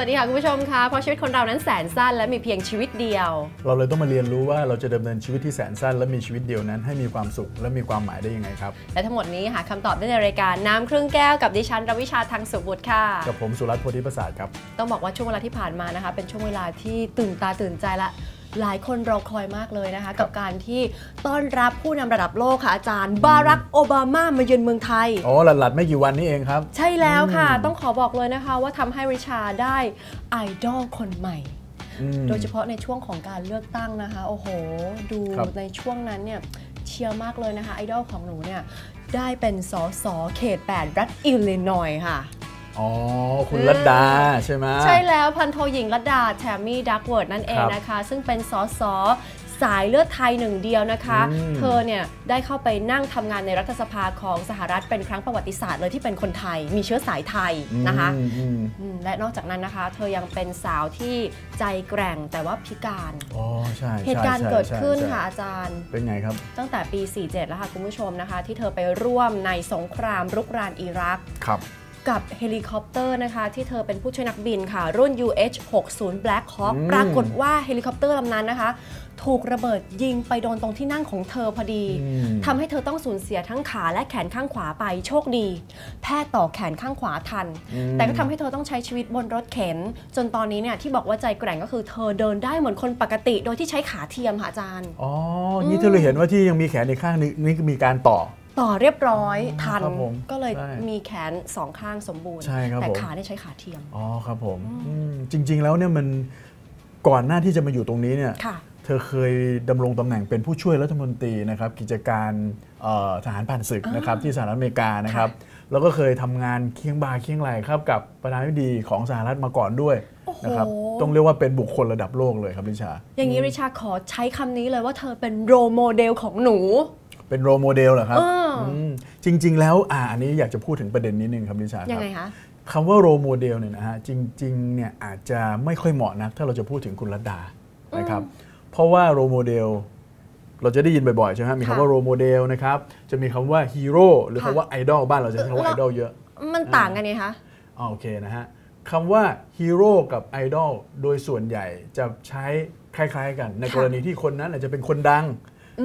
ครับสวัสดีค่ะคุณผู้ชมค่ะเพราะชีวิตคนเรานั้นแสนสั้นและมีเพียงชีวิตเดียว เราเลยต้องมาเรียนรู้ว่าเราจะดำเนินชีวิตที่แสนสั้น และมีชีวิตเดียวนั้นให้มีความสุขและมีความหมายได้ยังไงครับ และทั้งหมดนี้หาคำตอบได้ในรายการน้ำครึ่งแก้วกับดิฉันรวิชาทางสุบุตรค่ะ กับผมสุรัตน์โพธิประสาทครับ ต้องบอกว่าช่วงเวลาที่ผ่านมานะคะ เป็นช่วงเวลาที่ตื่นตาตื่นใจละ หลายคนรอคอยมากเลยนะคะ กับการที่ต้อนรับผู้นำระดับโลกค่ะอาจารย์ บารักโอบามามาเยือนเมืองไทยอ๋อหลัดๆไม่กี่วันนี้เองครับ ใช่แล้วค่ะอืมต้องขอบอกเลยนะคะ ว่าทำให้ริชาได้ไอดอลคนใหม่อืมโดยเฉพาะในช่วงของการเลือกตั้งนะคะ โอ้โห ดูครับในช่วงนั้นเนี่ยเชียร์มากเลยนะคะ ไอดอลของหนูเนี่ยได้เป็นสสเขต 8 รัฐอิลลินอยส์ค่ะ อ๋อ คุณรัตดาใช่ไหมใช่แล้วพันโทหญิงรัตดาแทมมี่ดักเวิร์ดนั่นเองครับนะคะ ซึ่งเป็นสสสายเลือดไทยหนึ่งเดียวนะคะอืมเธอเนี่ยได้เข้าไปนั่งทำงานในรัฐสภาของสหรัฐเป็นครั้งประวัติศาสตร์เลยที่เป็นคนไทย มีเชื้อสายไทยนะคะอืมอืมอืมและนอกจากนั้นนะคะ เธอยังเป็นสาวที่ใจแกร่งแต่ว่าพิการอ๋อใช่ใช่เหตุการณ์ใช่เกิดขึ้นใช่ค่ะอาจารย์ เป็นไงครับ ตั้งแต่ปี 47 แล้วค่ะคุณผู้ชมนะคะ ที่เธอไปร่วมในสงครามรุกรานอิรักครับ กับเฮลิคอปเตอร์นะคะ ที่เธอเป็นผู้ช่วยนักบินค่ะ รุ่น UH-60 Black Hawk อืมปรากฏว่าเฮลิคอปเตอร์ลำนั้นนะคะ ถูกระเบิดยิงไปโดนตรงที่นั่งของเธอพอดีอืมทำให้เธอต้องสูญเสียทั้งขาและแขนข้างขวาไปโชคดี แพทย์ต่อแขนข้างขวาทันอืมแต่ก็ทำให้เธอต้องใช้ชีวิตบนรถเข็น จนตอนนี้เนี่ยที่บอกว่าใจแกร่งก็คือเธอเดินได้เหมือนคนปกติ โดยที่ใช้ขาเทียมค่ะอาจารย์อ๋อนี่เธอเลยเห็นว่าที่ยังมีแขนอีกข้างนึงนี่มีการต่อ ต่อเรียบร้อยทันครับผมก็เลยใช่มีแขนสองข้างสมบูรณ์ใช่ครับแต่ผมขาเนี่ยใช้ขาเทียมอ๋อครับผมอืมจริง ๆ แล้วเนี่ยมันก่อนหน้าที่จะมาอยู่ตรงนี้เนี่ยค่ะเธอเคยดำรงตำแหน่งเป็นผู้ช่วยรัฐมนตรีนะครับกิจการเอ่อทหารผ่านศึกนะครับที่สหรัฐอเมริกานะครับแล้วก็เคยทำงานเคียงบ่าเคียงไหลครับกับประธานาธิบดีของสหรัฐมาก่อนด้วยโอ้โหนะครับต้องเรียกว่าเป็นบุคคลระดับโลกเลยครับลิชา อย่างนี้ริชาร์ดขอใช้คำนี้เลยว่าเธอเป็นโรโมเดลของหนู เป็นโรโมเดลเหรอครับเอออืม จริง ๆ แล้วอ่าอันนี้อยากจะพูดถึงประเด็นนิดนึงครับลิชาคยัรังบไงคะคำว่าโรโมเดลเนี่ยนะฮะจริงๆเนี่ยอาจจะไม่ค่อยเหมาะนัก ถ้าเราจะพูดถึงคุณรัตดานะครับเพราะว่าโรโมเดลเราจะได้ยินบ่อยๆใช่ไหมมีค่ะคำว่าโรโมเดลนะครับจะมีคำว่าฮีโร่หรือค่ะคำว่าไอดอลบ้านเราจะใช้คำว่าแล้ไอวดอลเยอะ มันต่างกันไงคะอ่าโอเคนะฮะคำว่าฮีโร่กับไอดอลโดยส่วนใหญ่จะใช้คล้ายๆกัน ในค่ะกรณีที่คนนั้นอาจจะเป็นคนดัง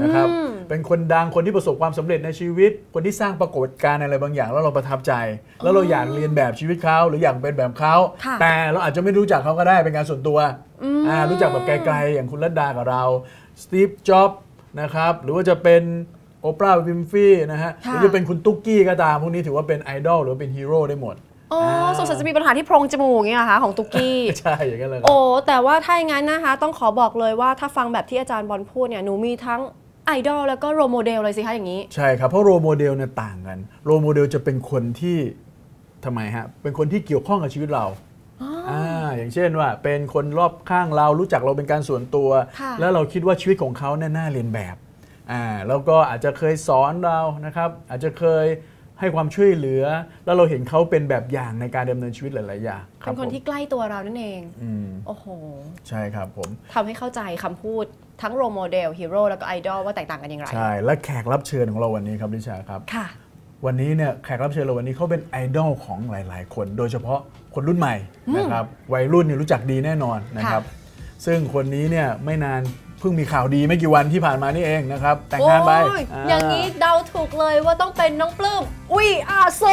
นะครับอืมเป็นคนดังคนที่ประสบความสำเร็จในชีวิต คนที่สร้างปรากฏการณ์อะไรบางอย่าง แล้วเราประทับใจ แล้วเราอยากเรียนแบบชีวิตเขาหรืออยากเป็นแบบเขาค่ะแต่เราอาจจะไม่รู้จักเขาก็ได้เป็นการส่วนตัวอ่ารู้จักแบบไกลๆอย่างคุณรัตดากับเราสตีฟจ็อบนะครับหรือว่าจะเป็นโอปราห์วิมฟี่นะฮะหรือจะเป็นคุณตุ๊กกี้ก็ตาม พวกนี้ถือว่าเป็นไอดอลหรือว่าเป็นฮีโร่ได้หมดอ๋อสงสัยจะมีปัญหาที่โพรงจมูกอย่างเงี้ยเหรอคะของตุกกี้ ใช่ อย่างนั้นเลยครับโอ้แต่ว่าถ้าอย่างนั้นนะคะ ต้องขอบอกเลยว่าถ้าฟังแบบที่อาจารย์บอลพูดเนี่ยหนูมีทั้ง ไอดอลแล้วก็โรโมเดลเลยสิคะอย่างนี้ ใช่ครับ เพราะโรโมเดลเนี่ยต่างกันโรโมเดลจะเป็นคนที่ทำไมฮะ เป็นคนที่เกี่ยวข้องกับชีวิตเราอ่าอย่างเช่นว่า เป็นคนรอบข้างเรารู้จักเราเป็นการส่วนตัว ค่ะแล้วเราคิดว่าชีวิตของเขาเนี่ยน่าเรียนแบบอ่าแล้วก็อาจจะเคยสอนเรานะครับ อาจจะเคย ให้ความช่วยเหลือ แล้วเราเห็นเขาเป็นแบบอย่างในการดำเนินชีวิตหลาย ๆ อย่างรับเป็นคนผมที่ใกล้ตัวเรานั่นเองอืมโอ้โห ใช่ครับผมทำให้เข้าใจคำพูดทั้งโรโมเดลฮีโร่แล้วก็ไอดอลว่าแตกต่างกันอย่างไร ใช่ และแขกรับเชิญของเราวันนี้ครับลิชาครับค่ะ วันนี้เนี่ยแขกรับเชิญเราวันนี้เขาเป็นไอดอลของหลาย ๆ คน โดยเฉพาะคนรุ่นใหม่นะครับวัยรุ่นเนี่ยรู้จักดีแน่นอนนะครับ ซึ่งคนนี้เนี่ยไม่นาน เพิ่งมีข่าวดีไม่กี่วันที่ผ่านมานี่เองนะครับ แต่งงานไปโอ้ยอย่างนี้เดาถูกเลยว่าต้องเป็นน้องปลื้มวีอาโซ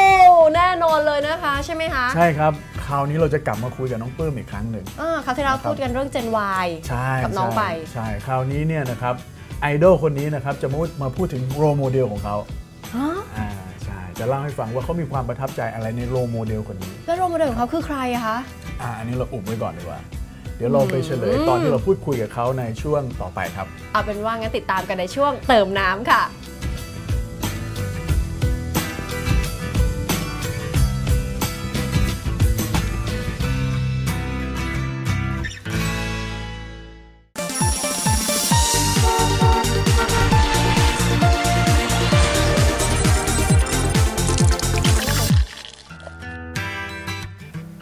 แน่นอนเลยนะคะ ใช่ไหมคะ ใช่ครับคราวนี้เราจะกลับมาคุยกับน้องปลื้มอีกครั้งหนึ่งอ่าคราวที่เราครับพูดกันเรื่อง Gen Y ใช่กับน้องใช่ไป ใช่คราวนี้เนี่ยนะครับไอดอลคนนี้นะครับจะมามาพูดถึงโรโมเดลของเขาฮะอ่าใช่จะเล่าให้ฟังว่าเขามีความประทับใจอะไรในโรโมเดลคนนี้ แล้วโรโมเดลของเขาคือใครอะคะอ่าอันนี้เราอุบไว้ก่อนดีกว่าเดี๋ยวเราไปเฉลยตอนที่เราพูดคุยกับเขาในช่วงต่อไปครับ เอาเป็นว่างั้นติดตามกันในช่วงเติมน้ำค่ะ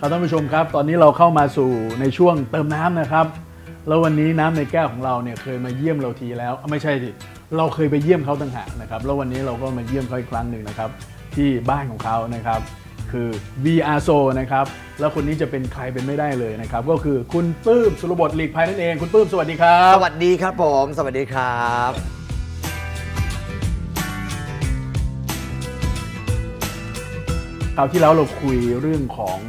ครับท่านผู้ชมครับ ตอนนี้เราเข้ามาสู่ในช่วงเติมน้ำนะครับ แล้ววันนี้น้ำในแก้วของเราเนี่ยเคยมาเยี่ยมเราทีแล้วอะไม่ใช่ดิเราเคยไปเยี่ยมเขาต่างหากนะครับแล้ววันนี้เราก็มาเยี่ยมเขาอีกครั้งหนึ่งนะครับที่บ้านของเขานะครับคือ VR So นะครับแล้วคนนี้จะเป็นใครเป็นไม่ได้เลยนะครับก็คือคุณปื้มสุรบทหลีกภัยนั่นเองคุณปื้มสวัสดีครัสบวัสดีครับผมสวัสดีครับคราวที่แล้วเราคุยเรื่องของ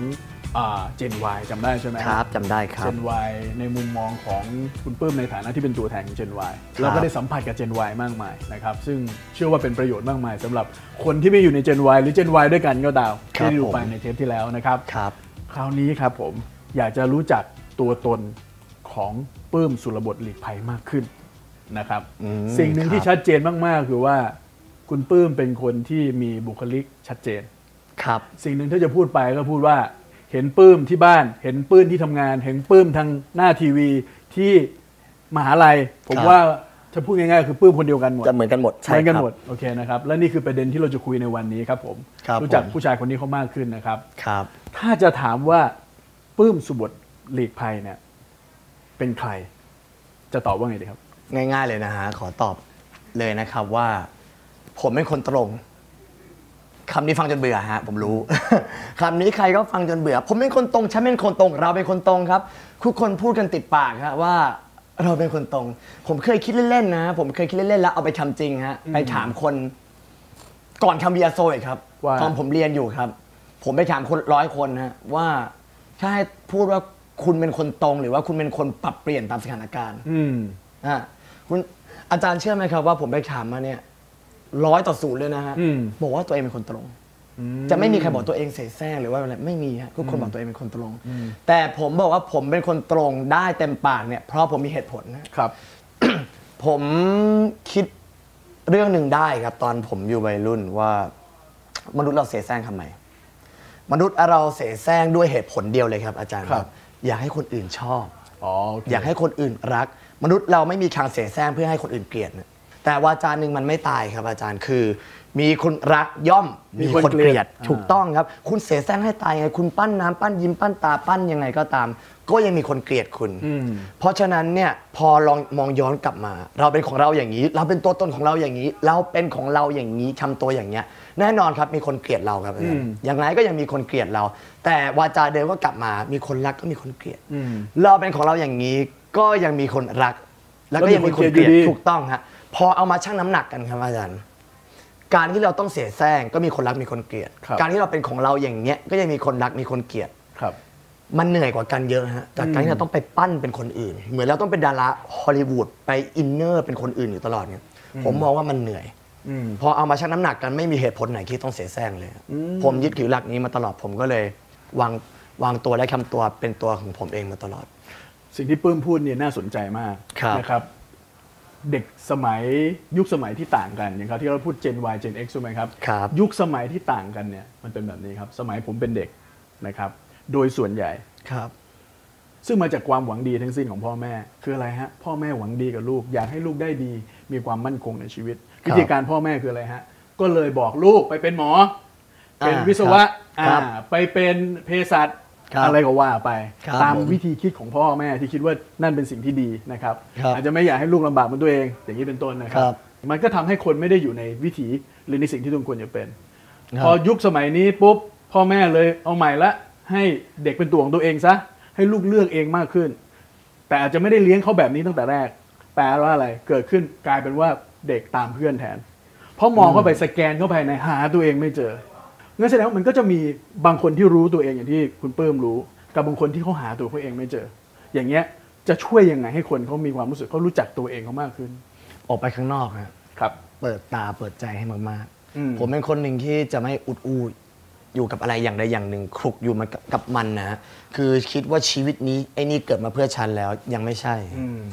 เจน Y จำได้ใช่ไหมครับจำได้ครัเจบน Y ในมุมมองของคุณปื้มในฐานะที่เป็นตัวแทนของ Gen Y ครับเราก็ได้สัมผัสกับ Gen Y มากมายนะครับซึ่งเชื่อว่าเป็นประโยชน์มากมายสำหรับคนที่ไม่อยู่ใน Gen Y หรือ Gen Y ด้วยกันก็ตามที่ได้ดูไปในเทปที่แล้วนะครับครับคราวนี้ครับผมอยากจะรู้จักตัวตนของปื้มสุรบทหลีกภัยมากขึ้นนะครับอืมสิ่งหนึ่งครับที่ชัดเจนมาก ๆ คือว่าคุณปื้มเป็นคนที่มีบุคลิกชัดเจนครับ สิ่งหนึ่งที่จะพูดไปก็พูดว่า เห็นปื้มที่บ้าน เห็นปื้มที่ทำงาน เห็นปื้มทางหน้าทีวีที่มหาลัย ผมครับว่าถ้าพูดง่ายๆคือปื้มคนเดียวกันหมดจะเหมือนกันหมดเหมือนกันครับหมดโอเคนะครับและนี่คือประเด็นที่เราจะคุยในวันนี้ครับผมครับรู้จักผมผู้ชายคนนี้เขามากขึ้นนะครับครับ ถ้าจะถามว่าปื้มสุบทหลีกภัยเนี่ยเป็นใคร จะตอบว่าไงดีครับ ง่าย ๆเลยนะฮะขอตอบเลยนะครับว่า ผมเป็นคนตรง คำนี้ฟังจนเบื่อฮะผมรู้ คำนี้ใครก็ฟังจนเบื่อ ผมเป็นคนตรงฉันเป็นคนตรง เราเป็นคนตรงครับทุกคนพูดกันติดปากฮะว่าเราเป็นคนตรง ผมเคยคิดเล่นๆนะผมเคยคิดเล่นๆแล้วเอาไปทำจริงฮะไปถามคน ก่อนทำเบียโซอีกครับว่าตอนผมเรียนอยู่ครับ ผมไปถามคนร้อยคนฮะว่าถ้าให้พูดว่าคุณเป็นคนตรง หรือว่าคุณเป็นคนปรับเปลี่ยนตามสถานการณ์ อืมอะคุณอาจารย์เชื่อไหมครับว่าผมไปถามมาเนี่ย ร้อยต่อศูนย์เลยนะฮะอืมบอกว่าตัวเองเป็นคนตรง จะไม่มีใครบอกตัวเองเสแสร้งหรือว่าอะไรไม่มีฮะทุกคนบอกตัวเองเป็นคนตรง แต่ผมบอกว่าผมเป็นคนตรงได้เต็มปากเนี่ยเพราะผมมีเหตุผลนะครับ ผมคิดเรื่องหนึ่งได้ครับ ตอนผมอยู่วัยรุ่นว่ามนุษย์เราเสแสร้งทำไมมนุษย์เราเสแสร้งด้วยเหตุผลเดียวเลยครับ อาจารย์ครับ อยากให้คนอื่นชอบอ๋อโเคอยากให้คนอื่นรัก มนุษย์เราไม่มีทางเสแสร้งเพื่อให้คนอื่นเกลียดนะ แต่วาจาหนึ่งมันไม่ตายครับอาจารย์คือ มีคนรักย่อมมีคนเกลียดถูกต้องครับ คุณเสแสร้งให้ตายไงคุณปั้นน้ำปั้นยิ้มปั้นตาปั้นยังไงก็ตาม ก็ยังมีคนเกลียดคุณอืมเพราะฉะนั้นเนี่ยพอลองมองย้อนกลับมา เราเป็นของเราอย่างนี้ เราเป็นตัวตนของเราอย่างนี้ เราเป็นของเราอย่างนี้ทำตัวอย่างเงี้ยแน่นอนครับมีคนเกลียดเราครับอาจารย์อืมอย่างไรก็ยังมีคนเกลียดเรา แต่วาจาเดิมก็กลับมา มีคนรักก็มีคนเกลียดอืมเราเป็นของเราอย่างนี้ก็ยังมีคนรัก แล้วก็ยังมีคนเกลียดแล้วมีคนเกลียดอยู่ดีถูกต้องฮะ พอเอามาชั่งน้ำหนักกันครับอาจารย์ การที่เราต้องเสียแซงก็มีคนรักมีคนเกลียดครับการที่เราเป็นของเราอย่างเงี้ยก็ยังมีคนรักมีคนเกลียดครับ มันเหนื่อยกว่ากันเยอะฮะจากการที่เราต้องไปปั้นเป็นคนอื่น เหมือนเราต้องเป็นดาราฮอลลีวูดไปอินเนอร์เป็นคนอื่นอยู่ตลอดเนี่ยผมมองว่ามันเหนื่อยอืมพอเอามาชั่งน้ำหนักกันไม่มีเหตุผลไหนที่ต้องเสียแซงเลย ผมยึดถือหลักนี้มาตลอดผมก็เลยวางวางตัวและคำตัวเป็นตัวของผมเองมาตลอด สิ่งที่ปื้มพูดเนี่ยน่าสนใจมากครับนะครับ เด็กสมัยยุคสมัยที่ต่างกันอย่างครับที่เราพูด Gen Y Gen X ใช่ไหมครับครับ ยุคสมัยที่ต่างกันเนี่ยมันเป็นแบบนี้ครับ สมัยผมเป็นเด็กนะครับ โดยส่วนใหญ่ครับ ซึ่งมาจากความหวังดีทั้งสิ้นของพ่อแม่ คืออะไรฮะพ่อแม่หวังดีกับลูก อยากให้ลูกได้ดี มีความมั่นคงในชีวิตครับวิธีการพ่อแม่คืออะไรฮะก็เลยบอกลูกไปเป็นหมอ เป็นอ่าวิศวะครับอ่าไปเป็นเภสัชครับ อะไรก็ว่าไปครับตามผมวิธีคิดของพ่อแม่ที่คิดว่านั่นเป็นสิ่งที่ดีนะครับครับอาจจะไม่อยากให้ลูกลำบากเหมือนตัวเอง อย่างนี้เป็นต้นนะครัครับบมันก็ทำให้คนไม่ได้อยู่ในวิถีหรือในสิ่งที่ทุกควรจะเป็นครับพอยุคสมัยนี้ปุ๊บพ่อแม่เลยเอาใหม่ละให้เด็กเป็นตัวของตัวเองซะให้ลูกเลือกเองมากขึ้น แต่อาจจะไม่ได้เลี้ยงเขาแบบนี้ตั้งแต่แรก แปลว่าอะไรเกิดขึ้นกลายเป็นว่าเด็กตามเพื่อนแทน เพราะมองเข้าไปสแกนเข้าไปในหาตัวเองไม่เจอ งั้นแสดงว่ามันก็จะมีบางคนที่รู้ตัวเองอย่างที่คุณเปิ้มรู้ กับบางคนที่เขาหาตัวเขาเองไม่เจอ อย่างเงี้ยจะช่วยยังไงให้คนเขามีความรู้สึกเขารู้จักตัวเองเขามากขึ้น ออกไปข้างนอกฮะครับ เปิดตาเปิดใจให้มากอืม ๆผมเป็นคนหนึ่งที่จะไม่อุดอูอยู่กับอะไรอย่างใดอย่างหนึ่งคลุกอยู่มันกับกับมันนะฮะคือคิดว่าชีวิตนี้ไอ้นี่เกิดมาเพื่อฉันแล้วยังไม่ใช่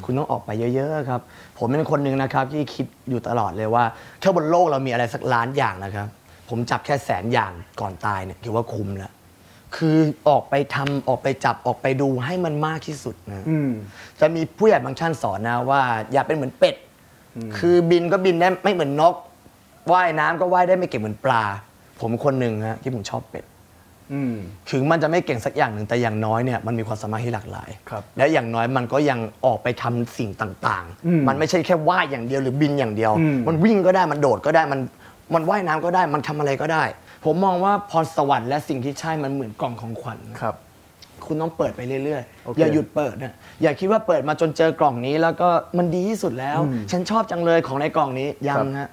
คุณต้องออกไปเยอะ ๆ ครับ ผมเป็นคนหนึ่งนะครับที่คิดอยู่ตลอดเลยว่าถ้าบนโลกเรามีอะไรสักล้านอย่างนะครับ ผมจับแค่แสนอย่างก่อนตายเนี่ยถือว่าคุ้มแล้วคือออกไปทำออกไปจับออกไปดูให้มันมากที่สุดนะอืมจะมีผู้ใหญ่บางท่านสอนนะว่า อย่าเป็นเหมือนเป็ด คือบินก็บินได้ไม่เหมือนนกว่ายน้ำก็ว่ายได้ไม่เก่งเหมือนปลา ผมคนหนึ่งฮะที่ผมชอบเป็ดอืมถึงมันจะไม่เก่งสักอย่างหนึ่งแต่อย่างน้อยเนี่ยมันมีความสามารถที่หลากหลายครับและอย่างน้อยมันก็ยังออกไปทำสิ่งต่างอืมๆมันไม่ใช่แค่ว่ายอย่างเดียวหรือบินอย่างเดียวอืมมันวิ่งก็ได้มันโดดก็ได้มัน มันว่ายน้ำก็ได้ มันทำอะไรก็ได้ ผมมองว่าพรสวรรค์และสิ่งที่ใช่มันเหมือนกล่องของขวัญครับ คุณต้องเปิดไปเรื่อยโอเคๆอย่าหยุดเปิดนะอย่าคิดว่าเปิดมาจนเจอกล่องนี้ แล้วก็มันดีที่สุดแล้วอืมฉันชอบจังเลยของในกล่องนี้ยัครังบฮะ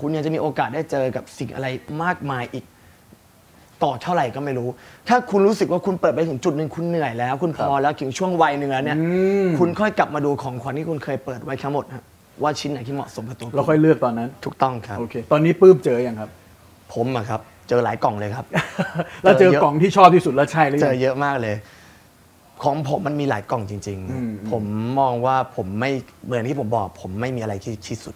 คุณยังจะมีโอกาสได้เจอกับสิ่งอะไรมากมายอีกต่อเท่าไหร่ก็ไม่รู้ ถ้าคุณรู้สึกว่าคุณเปิดไปถึงจุดหนึ่งคุณเหนื่อยแล้ว คุณพอแล้วถึงช่วงวัยหนึ่งแล้วเนี่ยมคุณค่อยกลับมาดูของขวัญที่คุณเคยเปิดไว้ทั้งหมดฮะ ว่าชิ้นไหนที่เหมาะสมกับตัวเราค่อยเลือกตอนนั้น ถูกต้องครับโอเคตอนนี้ปื้มเจออย่างครับ ผมอะครับ เจอหลายกล่องเลยครับ แล้วเจอเจอเยอะกล่องที่ชอบที่สุดแล้วใช่หรือเจยัองเยอะมากเลย ของผมมันมีหลายกล่องจริงอืมๆผมมองว่าผมไม่เหมือนที่ผมบอก ผมไม่มีอะไรที่ที่สุด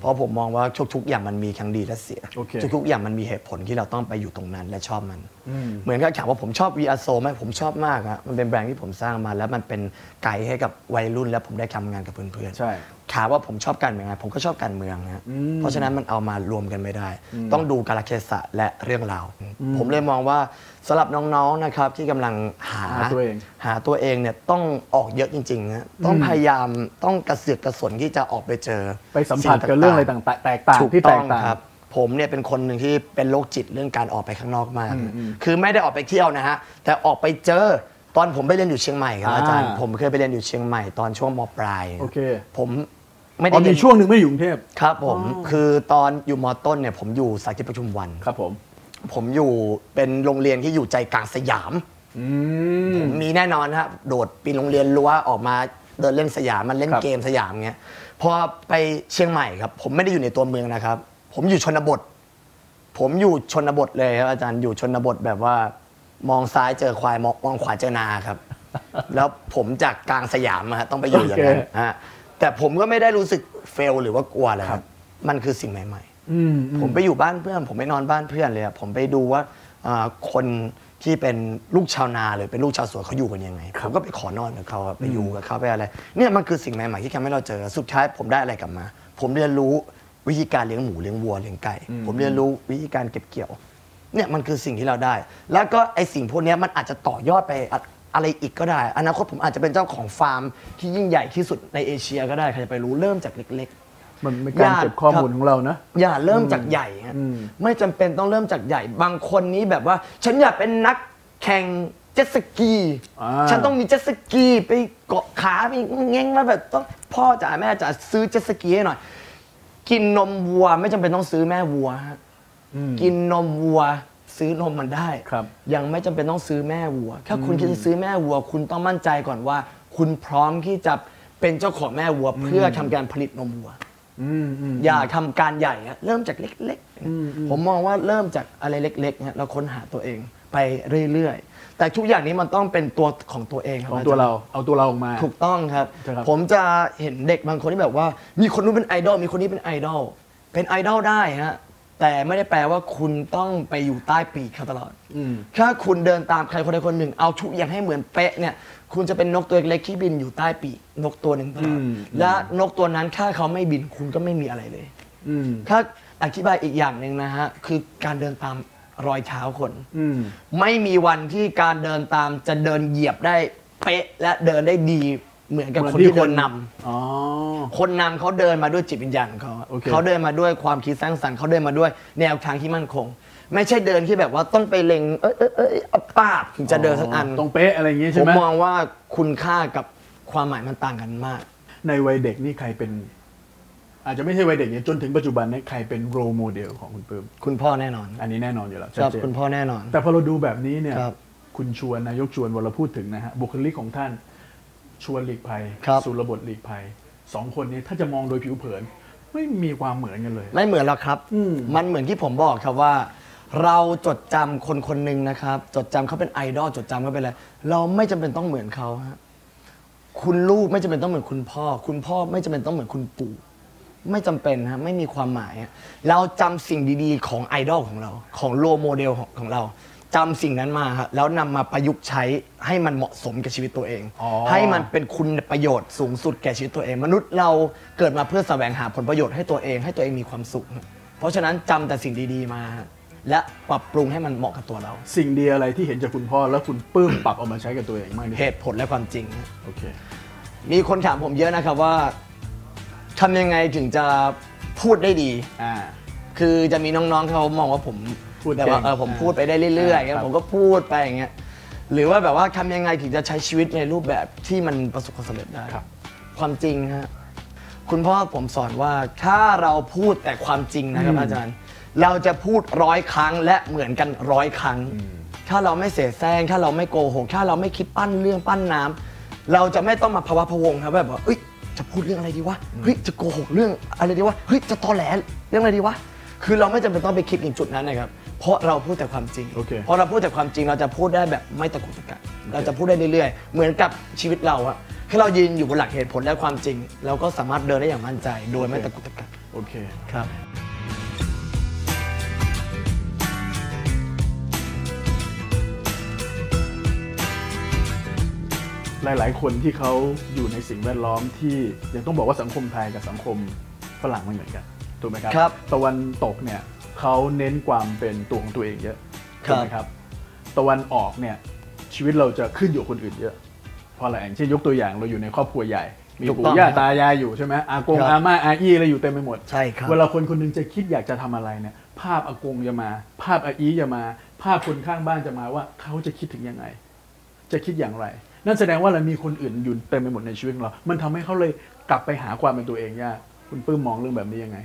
เพราะผมมองว่าทุกๆอย่างมันมีทั้งดีและเสียโอเคทุกๆอย่างมันมีเหตุผลที่เราต้องไปอยู่ตรงนั้นและชอบมันอืม เหมือนกับถามว่าผมชอบ VR s o ไหมผมชอบมากอะมันเป็นแบรนด์ที่ผมสร้างมา แล้วมันเป็นไกด์ให้กับวัยรุ่น และผมได้ทำงานกับเพื่อนๆใช่ถามว่าผมชอบการเมืองไหมผมก็ชอบการเมืองนะอืมเพราะฉะนั้นมันเอามารวมกันไม่ได้ ต้องดูกาลเทศะและเรื่องราว ผมเลยมองว่าสำหรับน้องๆนะครับที่กำลังหาหาตัวเองหาตัวเองเนี่ยต้องออกเยอะจริงๆนะต้องพยายามต้องกระเสือกกระสนที่จะออกไปเจอ ไปสัมผัสกับเรื่องอะไรต่างๆแตกต่างถูกที่แตต้องกต่างครับ ผมเนี่ยเป็นคนหนึ่งที่เป็นโรคจิตเรื่องการออกไปข้างนอกมากอืมอืมคือไม่ได้ออกไปเที่ยวนะฮะ แต่ออกไปเจอตอนผมไปเรียนอยู่เชียงใหม่ครับอ่าอาจารย์ผมเคยไปเรียนอยู่เชียงใหม่ตอนช่วงมปลายโอเคผมไม่ตได้อนเรีมียนช่วงหนึ่งไม่ได้อยู่กรุงเทพครับผมอ๋อคือตอนอยู่มต้นเนี่ยผมอยู่สาธิตประชุมวันครับผมผมอยู่เป็นโรงเรียนที่อยู่ใจกลางสยามอืมผมมีแน่นอนครับโดดปีนโรงเรียนรั้วออกมาเดินเล่นสยามมันเล่นครับเกมสยามเงี้ยพอไปเชียงใหม่ครับ ผมไม่ได้อยู่ในตัวเมืองนะครับ ผมอยู่ชนบท ผมอยู่ชนบทเลยครับอาจารย์อยู่ชนบทแบบว่า มองซ้ายเจอควายมองมองขวาเจอนาครับ แล้วผมจากกลางสยามอะฮะต้องไปอยู่อย่างนั้นโอเคฮะแต่ผมก็ไม่ได้รู้สึกเฟลหรือว่ากลัวเลยครับ มันคือสิ่งใหม่ ๆ อืมอืผมไปอยู่บ้านเพื่อน ผมไปนอนบ้านเพื่อนเลยอะผมไปดูว่าอ่าคนที่เป็นลูกชาวนาหรือเป็นลูกชาวสวนเขาอยู่กันยังไงผมก็ไปขอนอนกับเขาอะไปอยู่กับเขาไปอะไร เนี่ยมันคือสิ่งใหม่ๆที่ทำให้เราเจอสุดท้ายผมได้อะไรกลับมา ผมเรียนรู้ วิธีการเลี้ยงหมูเลี้ยงวัวเลี้ยงไก่ผมเรียนรู้วิธีการเก็บเกี่ยวเนี่ยมันคือสิ่งที่เราได้ แล้วก็ไอสิ่งพวกเนี้ยมันอาจจะต่อยอดไปอะอะไรอีกก็ได้ อนาคตผมอาจจะเป็นเจ้าของฟาร์ม ที่ยิ่งใหญ่ที่สุดในเอเชียก็ได้ใครจะไปรู้เริ่มจากเล็กๆ มันเป็นการญาติเก็บข้อมูลครับของเรานะอย่าเริ่มจากใหญ่ฮะอืมไม่จำเป็นต้องเริ่มจากใหญ่ บางคนนี้แบบว่า ฉันอยากเป็นนักแข่งเจ็ตสกีอ่าฉันต้องมีเจ็ตสกีไปเกาะขาไปเง้งมาแบบต้องพ่อจ๋าแม่จ๋าซื้อเจ็ตสกีให้หน่อย กินนมวัวไม่จำเป็นต้องซื้อแม่วัวฮะอืมกินนมวัวซื้อนมมันได้ครับ ยังไม่จำเป็นต้องซื้อแม่วัว ถ้าคุณคิดจะซื้อแม่วัว คุณต้องมั่นใจก่อนว่า คุณพร้อมที่จะเป็นเจ้าของแม่วัว เพื่อทำการผลิตนมวัวอืมอืมอย่าทำการใหญ่ฮะเริ่มจากเล็กอืมอืมๆผมมองว่าเริ่มจากอะไรเล็กๆฮะเราค้นหาตัวเองไปเรื่อยๆ แต่ทุกอย่างนี้มันต้องเป็นตัวของตัวเองครับของตัวเราเอาตัวเราออกมา ถูกต้องครับใช่ครับ ผมจะเห็นเด็กบางคนที่แบบว่า มีคนนู้นเป็นไอดอลมีคนนี้เป็นไอดอลเป็นไอดอลได้ฮะแต่ไม่ได้แปลว่าคุณต้องไปอยู่ใต้ปีกเขาตลอด อืม ถ้าคุณเดินตามใครคนใดคนหนึ่งเอาทุกอย่างให้เหมือนเป๊ะเนี่ย คุณจะเป็นนกตัวเล็กๆที่บินอยู่ใต้ปีกนกตัวหนึ่งตลอดอืม และนกตัวนั้นถ้าเขาไม่บินคุณก็ไม่มีอะไรเลย อืม ถ้าอธิบายอีกอย่างหนึ่งนะฮะ คือการเดินตาม รอยเท้าคนอืมไม่มีวันที่การเดินตามจะเดินเหยียบได้เป๊ะและเดินได้ดีเหมือนกับคนที่เดินนำอ๋อคนนำเขาเดินมาด้วยจิตวิญญาณของเขาอะโอเคเขาเดินมาด้วยความคิดสร้างสรรค์เขาเดินมาด้วยแนวทางที่มั่นคง ไม่ใช่เดินที่แบบว่าต้องไปเล็งเอ้ยเอ้ยเอ้ยเอาปาบถึงจะเดินสักอันตรงเป๊ะอะไรอย่างงี้ผใช่มไหมมองว่าคุณค่ากับความหมายมันต่างกันมาก ในวัยเด็กนี่ใครเป็น อาจจะไม่ใช่วัยเด็กเนี่ยจนถึงปัจจุบันเนี่ยใครเป็นโรโมเดลของคุณปื้มคุณพ่อแน่นอนอันนี้แน่นอนอยู่แล้วคชัดรับเจนคุณพ่อแน่นอน แต่พอเราดูแบบนี้เนี่ยครับคุณชวนนายกชวนวรพูดถึงนะฮะบุคลิกของท่านชวนหลีกภัยครับ สุรบทหลีกภัยสองคนนี้ถ้าจะมองโดยผิวเผิน ไม่มีความเหมือนกันเลย ไม่เหมือนหรอกครับ อืม มันเหมือนที่ผมบอกครับว่า เราจดจำคนคนหนึ่งนะครับ จดจำเขาเป็นไอดอลจดจำเขาเป็นอะไรเราไม่จำเป็นต้องเหมือนเขาฮะคุณลูกไม่จำเป็นต้องเหมือนคุณพ่อ คุณพ่อไม่จำเป็นต้องเหมือนคุณปู่ ไม่จำเป็นฮะไม่มีความหมายฮะเราจำสิ่งดีๆ ของไอดอลของเรา ของโลโมเดลของของเราจำสิ่งนั้นมาฮะแล้วนำมาประยุกต์ใช้ให้มันเหมาะสมกับชีวิตตัวเอง อ๋อ ให้มันเป็นคุณประโยชน์สูงสุดแก่ชีวิตตัวเอง มนุษย์เราเกิดมาเพื่อแสวงหาผลประโยชน์ให้ตัวเองให้ตัวเองมีความสุขฮะเพราะฉะนั้นจำแต่สิ่งดีๆมาฮะและปรับปรุงให้มันเหมาะกับตัวเรา สิ่งดีอะไรที่เห็นจากคุณพ่อแล้วคุณปื้มปรับเอามาใช้กับตัวเองมากที่เหสุดตุผลและความจริงฮะ โอเค มีคนถามผมเยอะนะครับว่า ทำยังไงถึงจะพูดได้ดี อ่า คือจะมีน้องๆเขามองว่าผมพูดแบบว่าเก่งเออผมพูดไปได้เรื่อยๆครับผมก็พูดไปอย่างเงี้ยหรือว่าแบบว่าทำยังไงถึงจะใช้ชีวิตในรูปแบบที่มันประสบความสำเร็จได้ครับ ความจริงฮะคุณพ่อผมสอนว่าถ้าเราพูดแต่ความจริงนะครับอืมอาจารย์ เราจะพูดร้อยครั้งและเหมือนกันร้อยครั้ง ถ้าเราไม่เสแสร้งถ้าเราไม่โกหก ถ้าเราไม่คิดปั้นเรื่องปั้นน้ำเราจะไม่ต้องมาภาวะพะวงครับแบบว่าเอ้ย จะพูดเรื่องอะไรดีวะเฮ้ยจะโกหกเรื่องอะไรดีวะเฮ้ยจะตอแหลเรื่องอะไรดีวะคือเราไม่จำเป็นต้องไปคิดถึงจุดนั้นนะครับเพราะเราพูดแต่ความจริงโอเคพอเราพูดแต่ความจริงเราจะพูดได้แบบไม่ตะกุกตะกักเราจะพูดได้เรื่อยๆ เหมือนกับชีวิตเราอะแค่เรายืนอยู่บนหลักเหตุผลและความจริง เราก็สามารถเดินได้อย่างมั่นใจ โดยไม่ตะกุกตะกักโอเคครับ หลาย ๆ คนที่เขาอยู่ในสิ่งแวดล้อมที่ยังต้องบอกว่าสังคมไทยกับสังคมฝรั่งไม่เหมือนกันถูกไหมครับครับ ตะวันตกเนี่ยเขาเน้นความเป็นตัวของตัวเองเยอะครับถูกไหมครับ ตะวันออกเนี่ยชีวิตเราจะขึ้นอยู่กับคนอื่นเยอะเพราะอะไรอย่างเช่นยกตัวอย่างเราอยู่ในครอบครัวใหญ่ มีถูกปู่ต้องย่าตายายอยู่ใช่ไหมอากงครับอาม่าอาอี้อะไรอยู่เต็มไปหมด ใช่ครับ เวลาคนคนหนึงจะคิดอยากจะทำอะไรเนี่ยภาพอากงจะมา ภาพอาอีจะมา ภาพคนข้างบ้านจะมาว่าเขาจะคิดถึงยังไง จะคิดอย่างไร นั่นแสดงว่าเรามีคนอื่นอยู่เต็มไปหมดในชีวิตของเรา มันทำให้เขาเลยกลับไปหาความเป็นตัวเองยากคุณปื้มมองเรื่องแบบนี้ยังไง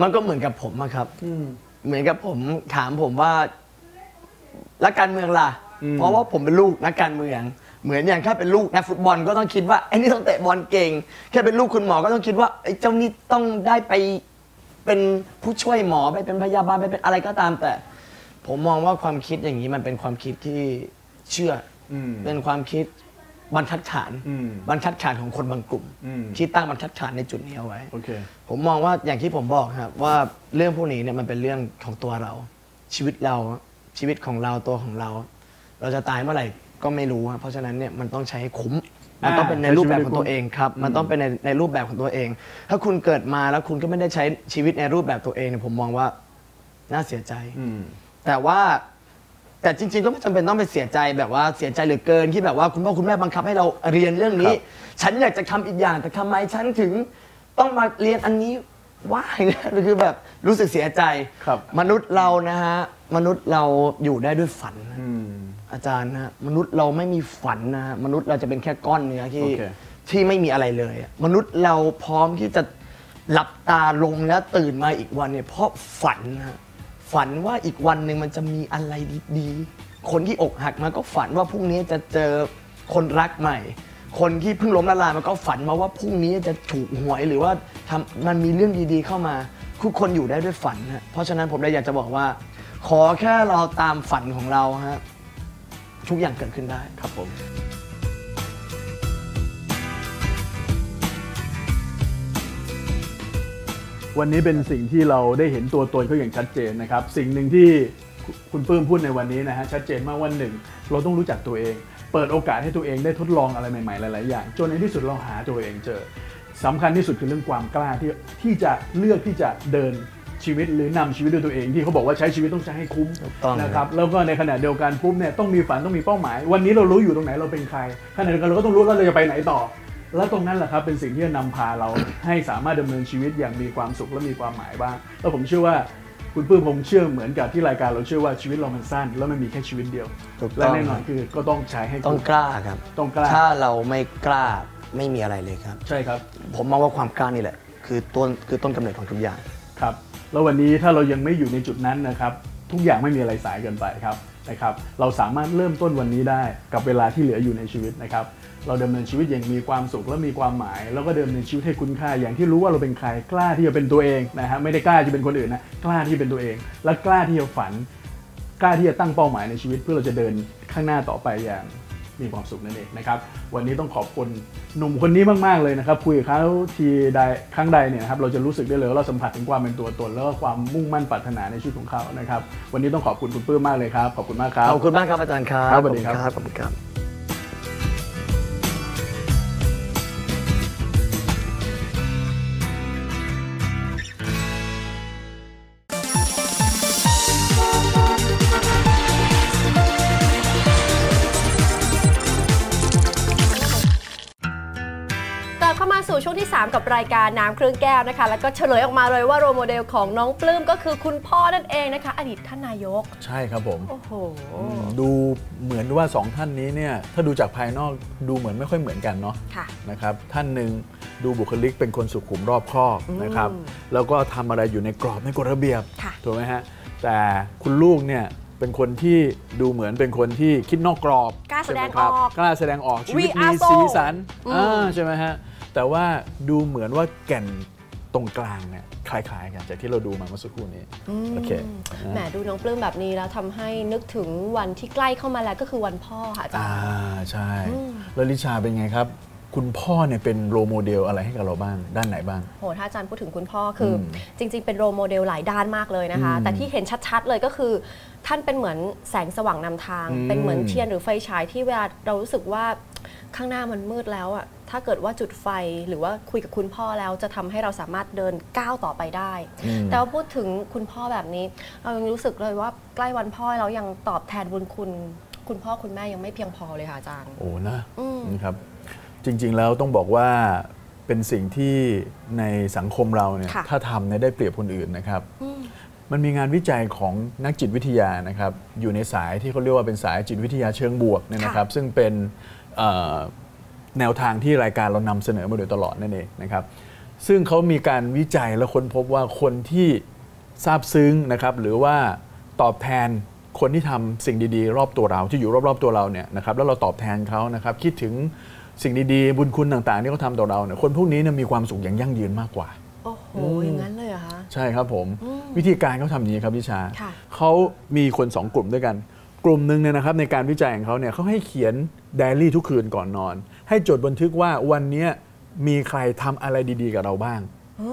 มันก็เหมือนกับผมอะครับอืมเหมือนกับผมถามผมว่าแล้วการเมืองล่ะอืมเพราะว่าผมเป็นลูกนักการเมือง เหมือนอย่างถ้าเป็นลูกนักฟุตบอลก็ต้องคิดว่าไอ้นี่ต้องเตะบอลเก่ง แค่เป็นลูกคุณหมอก็ต้องคิดว่าไอ้เจ้านี่ต้องได้ไปเป็นผู้ช่วยหมอไปเป็นพยาบาลไปเป็นอะไรก็ตามแต่ ผมมองว่าความคิดอย่างนี้มันเป็นความคิดที่เชื่ออม เป็นความคิดบรรทัดฐานอืมบรรทัดฐานของคนบางกลุ่มอืมที่ตั้งบรรทัดฐานในจุดนี้เอาไว้โอเคผมมองว่าอย่างที่ผมบอกครับว่าเรื่องพวกนี้เนี่ยมันเป็นเรื่องของตัวเรา ชีวิตเราชีวิตของเราตัวของเรา เราจะตายเมื่อไหร่ก็ไม่รู้ครับเพราะฉะนั้นเนี่ยมันต้องใช้ให้คุ้มมันต้องเป็นในรูปแบบของตัวเองครับ มันต้องเป็นในในรูปแบบของตัวเอง ถ้าคุณเกิดมาแล้วคุณก็ไม่ได้ใช้ชีวิตในรูปแบบตัวเองเนี่ยผมมองว่าน่าเสียใจอืมแต่ว่า แต่จริง ๆ ก็ไม่จำเป็นต้องไปเสียใจแบบว่าเสียใจเหลือเกินที่แบบว่าคุณพ่อคุณแม่บังคับให้เราเรียนเรื่องนี้ครับฉันอยากจะทำอีกอย่างแต่ทำไมฉันถึงต้องมาเรียนอันนี้ว่าอย่างเงี้ยคือแบบรู้สึกเสียใจครับ มนุษย์เรานะฮะมนุษย์เราอยู่ได้ด้วยฝันนะอืมอาจารย์นะฮะมนุษย์เราไม่มีฝันนะฮะมนุษย์เราจะเป็นแค่ก้อนเนื้อที่โอเค ที่ไม่มีอะไรเลยอะมนุษย์เราพร้อมที่จะหลับตาลงแล้วตื่นมาอีกวันเนี่ยเพราะฝันนะฮะ ฝันว่าอีกวันหนึ่งมันจะมีอะไรดีๆ คนที่อกหักมาก็ฝันว่าพรุ่งนี้จะเจอคนรักใหม่ คนที่เพิ่งล้มละลายมันก็ฝันมาว่าพรุ่งนี้จะถูกหวยหรือว่าทำมันมีเรื่องดีๆเข้ามาทุกคนอยู่ได้ด้วยฝันนะเพราะฉะนั้นผมเลยอยากจะบอกว่า ขอแค่เราตามฝันของเราฮะทุกอย่างเกิดขึ้นได้ครับผม วันนี้เป็นสิ่งที่เราได้เห็นตัวตนเขาอย่างชัดเจนนะครับ สิ่งหนึ่งที่คุคุณปื้มพูดในวันนี้นะฮะชัดเจนมากว่าหนึ่งเราต้องรู้จักตัวเอง เปิดโอกาสให้ตัวเองได้ทดลองอะไรใหม่ๆหลายๆอย่างจนในที่สุดเราหาตัวเองเจอสำคัญที่สุดคือเรื่องความกล้าที่ที่จะเลือกที่จะเดินชีวิตหรือนำชีวิตด้วยตัวเองที่เขาบอกว่าใช้ชีวิตต้องใช้ให้คุ้มถูกต้องนะครับแล้วก็ในขณะเดียวกันปุ๊บเนี่ยต้องมีฝันต้องมีเป้าหมาย วันนี้เรารู้อยู่ตรงไหนเราเป็นใครขณะเดียวกันเราก็ต้องรู้ว่าเราจะไปไหนต่อ แล้วตรงนั้นแหละครับเป็นสิ่งที่จะนำพาเราให้สามารถดำเนินชีวิตอย่างมีความสุขและมีความหมายบ้าง แล้วผมเชื่อว่าคุณปื้มผมเชื่อเหมือนกับที่รายการเราเชื่อว่าชีวิตเรามันสั้น แล้วมันมีแค่ชีวิตเดียวถูกต้อง และแน่นอนคือก็ต้องใช้ให้ต้อคุ้งมกล้าครับ ต้องกล้าถ้าเราไม่กล้าไม่มีอะไรเลยครับ ใช่ครับ ผมมองว่าความกล้านี่แหละ คือต้นคือต้นกำเนิดของทุกอย่าง ครับแล้ววันนี้ถ้าเรายังไม่อยู่ในจุดนั้นนะครับ ทุกอย่างไม่มีอะไรสายเกินไปครับนะครับ เราสามารถเริ่มต้นวันนี้ได้กับเวลาที่เหลืออยู่ในชีวิตนะครับ เราดำเนินชีวิตอย่างมีความสุขและมีความหมาย แล้วก็ดำเนินชีวิตให้คุณค่าอย่างที่รู้ว่าเราเป็นใครกล้าที่จะเป็นตัวเองนะฮะไม่ได้กล้าจะเป็นคนอื่นนะกล้าที่เป็นตัวเอง และกล้าที่จะฝัน กล้าที่จะตั้งเป้าหมายในชีวิต เพื่อเราจะเดินข้างหน้าต่อไปอย่างมีความสุขนั่นเองนะครับวันนี้ต้องขอบคุณหนุ่มคนนี้มากๆเลยนะครับคุยกับเขาทีใดครั้งใดเนี่ยนะครับเราจะรู้สึกได้เลยว่าเราสัมผัสถึงความเป็นตัวตนแล้วก็ความมุ่งมั่นปรารถนาในชีวิตของเขานะครับวันนี้ต้องขอบคุณคุณปื้มมากเลยครับขอบคุณมากครับขอบคุณมากครับอาจารย์ครับครับสวัสดีครับขอบคุณครับ กับรายการน้ำเครื่องแก้วนะคะ แล้วก็เฉลยออกมาเลยว่าโรลโมเดลของน้องปลื้มก็คือคุณพ่อนั่นเองนะคะ อดีตท่านนายก ใช่ครับผมโอ้โหดูเหมือนว่าสองท่านนี้เนี่ยถ้าดูจากภายนอกดูเหมือนไม่ค่อยเหมือนกันเนาะค่ะนะครับท่านหนึ่งดูบุคลิกเป็นคนสุขุมรอบคอบนะครับแล้วก็ทำอะไรอยู่ในกรอบในกฎระเบียบค่ะถูกไหมฮะแต่คุณลูกเนี่ยเป็นคนที่ดูเหมือนเป็นคนที่คิดนอกกรอบกล้าแสดงใช่ไหมครับออกกล้าแสดงออกชีวิต We มี are so สีสันอืมอ่าใช่ไหมฮะ แต่ว่าดูเหมือนว่าแก่นตรงกลางเนี่ยคล้าย ๆ กันจากที่เราดูมาเมื่อสักครู่นี้โอเคแหมดูน้องปลื้มแบบนี้แล้วทำให้นึกถึงวันที่ใกล้เข้ามาแล้วก็คือวันพ่อค่ะอาจารอ่าย์ใช่ แล้วลิชาเป็นไงครับ คุณพ่อเนี่ยเป็นโรลโมเดลอะไรให้กับเราบ้าง ด้านไหนบ้างโหถ้าอาจารย์พูดถึงคุณพ่อคืออมจริง ๆ เป็นโรลโมเดลหลายด้านมากเลยนะคะอืมแต่ที่เห็นชัดๆเลยก็คือ ท่านเป็นเหมือนแสงสว่างนำทางอืมเป็นเหมือนเทียนหรือไฟฉายที่เวลาเรารู้สึกว่าข้างหน้ามันมืดแล้วอะ ถ้าเกิดว่าจุดไฟหรือว่าคุยกับคุณพ่อแล้วจะทำให้เราสามารถเดินก้าวต่อไปได้อืมแต่ว่าพูดถึงคุณพ่อแบบนี้ เรายังรู้สึกเลยว่าใกล้วันพ่อเรายังตอบแทนบุญคุณ คุณพ่อคุณแม่ยังไม่เพียงพอเลยค่ะอาจารย์ โอ้นะอืมนะครับ จริงๆแล้วต้องบอกว่าเป็นสิ่งที่ในสังคมเราเนี่ยค่ะถ้าทำเนี่ยได้เปรียบคนอื่นนะครับอืมมันมีงานวิจัยของนักจิตวิทยานะครับอยู่ในสายที่เขาเรียกว่าเป็นสายจิตวิทยาเชิงบวกเนี่ยนะครับ ซึ่งเป็นเอ่อ แนวทางที่รายการเรานำเสนอมาโดยตลอดนั่นเองนะครับ ซึ่งเขามีการวิจัยและค้นพบว่าคนที่ซาบซึ้งนะครับ หรือว่าตอบแทนคนที่ทำสิ่งดีๆ รอบตัวเราที่อยู่รอบๆตัวเราเนี่ยนะครับแล้วเราตอบแทนเขานะครับ คิดถึงสิ่งดีๆ บุญคุณต่างๆที่เขาทำต่อเราเนี่ยคนพวกนี้เนี่ยมีความสุขอย่างยั่งยืนมากกว่า โอ้โหอย่างนั้นเลยเหรอคะใช่ครับผม วิธีการเขาทำอย่างนี้ครับพิชาค่ะเขามีคน2กลุ่มด้วยกัน กลุ่มหนึ่งเนี่ยนะครับในการวิจัยของเขาเนี่ยเขาให้เขียนไดอารี่ทุกคืนก่อนนอน ให้จดบันทึกว่าวันเนี้ยมีใครทำอะไรดีๆ กับเราบ้าง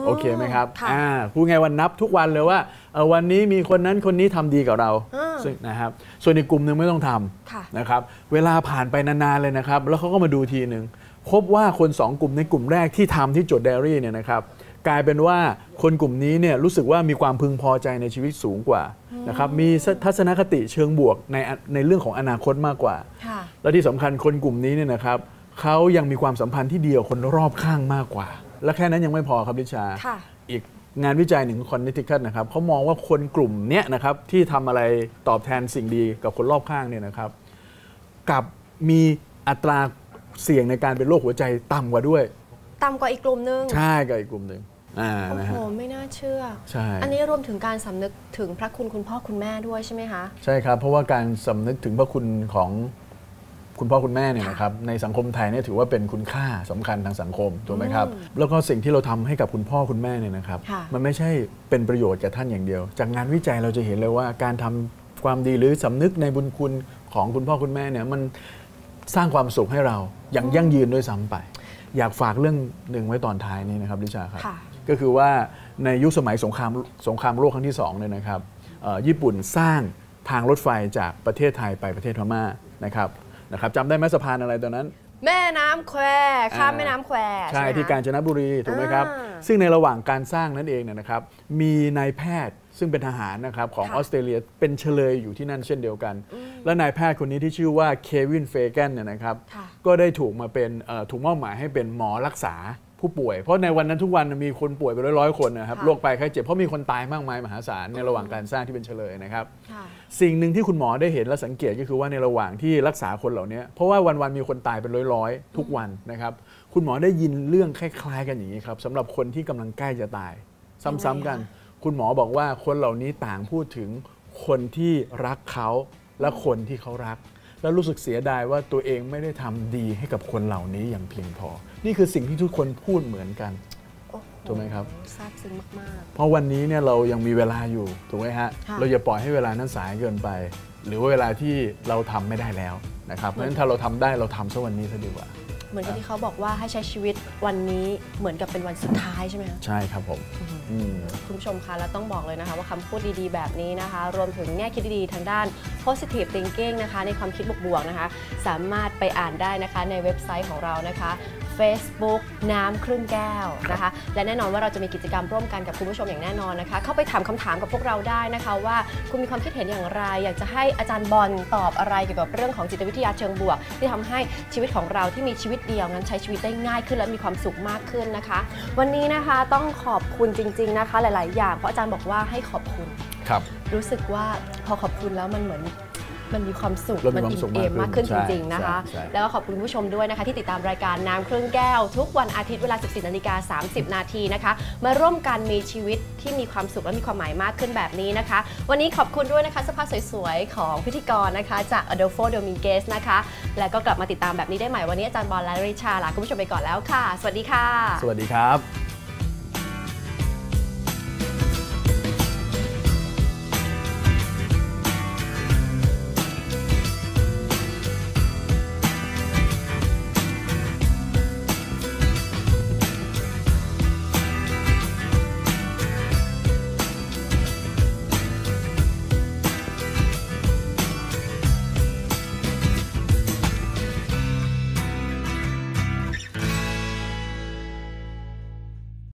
โอเคไหมครับค่ะอ่าพูดไงวันนับทุกวันเลยว่าเอ่อวันนี้มีคนนั้นคนนี้ทำดีกับเราอ่าซึ่งนะครับ ส่วนอีกกลุ่มหนึ่งไม่ต้องทค่ะำนะครับ เวลาผ่านไปนานๆเลยนะครับ แล้วเขาก็มาดูทีหนึ่งพบว่าคนสองกลุ่มในกลุ่มแรกที่ทำที่จดไดอารี่เนี่ยนะครับกลายเป็นว่าคนกลุ่มนี้เนี่ยรู้สึกว่ามีความพึงพอใจในชีวิตสูงกว่านะครับมีทัศนคติเชิงบวกในในเรื่องของอนาคตมากกว่าค่ะและที่สำคัญคนกลุ่มนี้เนี่ยนะครับ เขายังมีความสัมพันธ์ที่ดีกับคนรอบข้างมากกว่า และแค่นั้นยังไม่พอครับลิชาค่ะอีกงานวิจัยหนึ่งของคอนเนติคัตนะครับเขามองว่าคนกลุ่มเนี้ยนะครับที่ทำอะไรตอบแทนสิ่งดีกับคนรอบข้างเนี่ยนะครับกับมีอัตราเสี่ยงในการเป็นโรคหัวใจต่ำกว่าด้วย ต่ำกว่าอีกกลุ่มนึง ใช่กับอีกกลุ่มหนึ่งอ่าโอ้นะโหฮะไม่น่าเชื่อใช่อันนี้รวมถึงการสำนึกถึงพระคุณคุณพ่อคุณแม่ด้วยใช่ไหมคะ ใช่ครับ เพราะว่าการสำนึกถึงพระคุณของ คุณพ่อคุณแม่เนี่ยนะครับในสังคมไทยเนี่ยถือว่าเป็นคุณค่าสำคัญทางสังคมถูกไหมครับแล้วก็สิ่งที่เราทำให้กับคุณพ่อคุณแม่เนี่ยนะครับค่ะมันไม่ใช่เป็นประโยชน์แก่ท่านอย่างเดียว จากงานวิจัยเราจะเห็นเลยว่าการทำความดีหรือสำนึกในบุญคุณของคุณพ่อคุณแม่เนี่ยมันสร้างความสุขให้เราอย่างยั่งยืนด้วยซ้ำไป อยากฝากเรื่องหนึ่งไว้ตอนท้ายนี้นะครับลิชาครับค่ะก็คือว่าในยุคสมัยสงครามสงครามโลกครั้งที่2เนี่ยนะครับเอ่อญี่ปุ่นสร้างทางรถไฟจากประเทศไทยไปประเทศพม่านะครับ นะครับจำได้ไหมสะพานอะไรตอนนั้น แม่น้ำแควข้ามอ่าแม่น้ำแควใช่ไหมคะที่กาญจนบุรีถูกไหมครับอ่าซึ่งในระหว่างการสร้างนั่นเองเนี่ยนะครับ มีนายแพทย์ซึ่งเป็นทหารนะครับของค่ะออสเตรเลียเป็นเฉลยอยู่ที่นั่นเช่นเดียวกัน และนายแพทย์คนนี้ที่ชื่อว่าเควินเฟแกนเนี่ยนะครับค่ะก็ได้ถูกมาเป็นเอ่อถูกมอบหมายให้เป็นหมอรักษา ผู้ป่วย เพราะในวันนั้นทุกวันมีคนป่วยไปร้อยๆคนนะครับค่ะโรคภัยไข้เจ็บเพราะมีคนตายมากมายมหาศาลในระหว่างการสร้างที่เป็นเฉลยนะครับค่ะสิ่งหนึ่งที่คุณหมอได้เห็นและสังเกตก็คือว่าในระหว่างที่รักษาคนเหล่านี้เพราะว่าวันๆมีคนตายเป็นร้อยๆ ทุกวันนะครับคุณหมอได้ยินเรื่องคล้าย ๆ กันอย่างนี้ครับสำหรับคนที่กำลังใกล้จะตาย ซ้ำๆกัน คุณหมอบอกว่าคนเหล่านี้ต่างพูดถึงคนที่รักเขาและคนที่เขารัก แล้วรู้สึกเสียดายว่าตัวเองไม่ได้ทำดีให้กับคนเหล่านี้อย่างเพียงพอ นี่คือสิ่งที่ทุกคนพูดเหมือนกันโอ้โหถูกไหมครับซาบซึ้งมากเพราะวันนี้เนี่ยเรายังมีเวลาอยู่ถูกไหมฮะค่ะเราอย่าปล่อยให้เวลานั้นสายเกินไป หรือว่าเวลาที่เราทำไม่ได้แล้วนะครับ เพราะฉะนั้นถ้าเราทำได้เราทำซะวันนี้ซะดีกว่าๆเหมือนกับที่เขาบอกว่าให้ใช้ชีวิตวันนี้เหมือนกับเป็นวันสุดท้ายใช่ไหมคะใช่ครับผมอืม คุณผู้ชมคะแล้วต้องบอกเลยนะคะ ว่าคำพูดดีๆ แบบนี้นะคะ รวมถึงแง่คิดดีๆ ทางด้าน positive thinking นะคะ ในความคิดบวกๆนะคะ สามารถไปอ่านได้นะคะในเว็บไซต์ของเรานะคะ Facebook น้ำครึ่งแก้วนะคะ และแน่นอนว่าเราจะมีกิจกรรมร่วมกันกับคุณผู้ชมอย่างแน่นอนนะคะ เข้าไปถามคำถามกับพวกเราได้นะคะ ว่าคุณมีความคิดเห็นอย่างไร อยากจะให้อาจารย์บอลตอบอะไรเกี่ยวกับเรื่องของจิตวิทยาเชิงบวก ที่ทำให้ชีวิตของเราที่มีชีวิตเดียวนั้นใช้ชีวิตได้ง่ายขึ้นและมีความสุขมากขึ้นนะคะ วันนี้นะคะต้องขอบคุณจริง ๆนะคะ หลาย ๆ อย่างเพราะอาจารย์บอกว่าให้ขอบคุณครับ รู้สึกว่าพอขอบคุณแล้วมันเหมือน มันมีความสุขเรามีมัความอิ่สุขมเอมมามากกขึ้ขึ้นนจริงๆนะคะ ใช่ใช่ แล้วก็ขอบคุณผู้ชมด้วยนะคะ ที่ติดตามรายการน้ำครึ่งแก้ว ทุกวันอาทิตย์เวลา 14นาฬิกา30 นาทีนะคะ มาร่วมกันมีชีวิตที่มีความสุขและมีความหมายมากขึ้นแบบนี้นะคะ วันนี้ขอบคุณด้วยนะคะเสื้อผ้าสวยๆ ของพิธีกรนะคะ จาก Adolfo Dominguez นะคะ แล้วก็กลับมาติดตามแบบนี้ได้ใหม่วันนี้อาจารย์บอลและริชาลาคุณผู้ชมไปก่อนแล้วค่ะ สวัสดีค่ะ สวัสดีครับ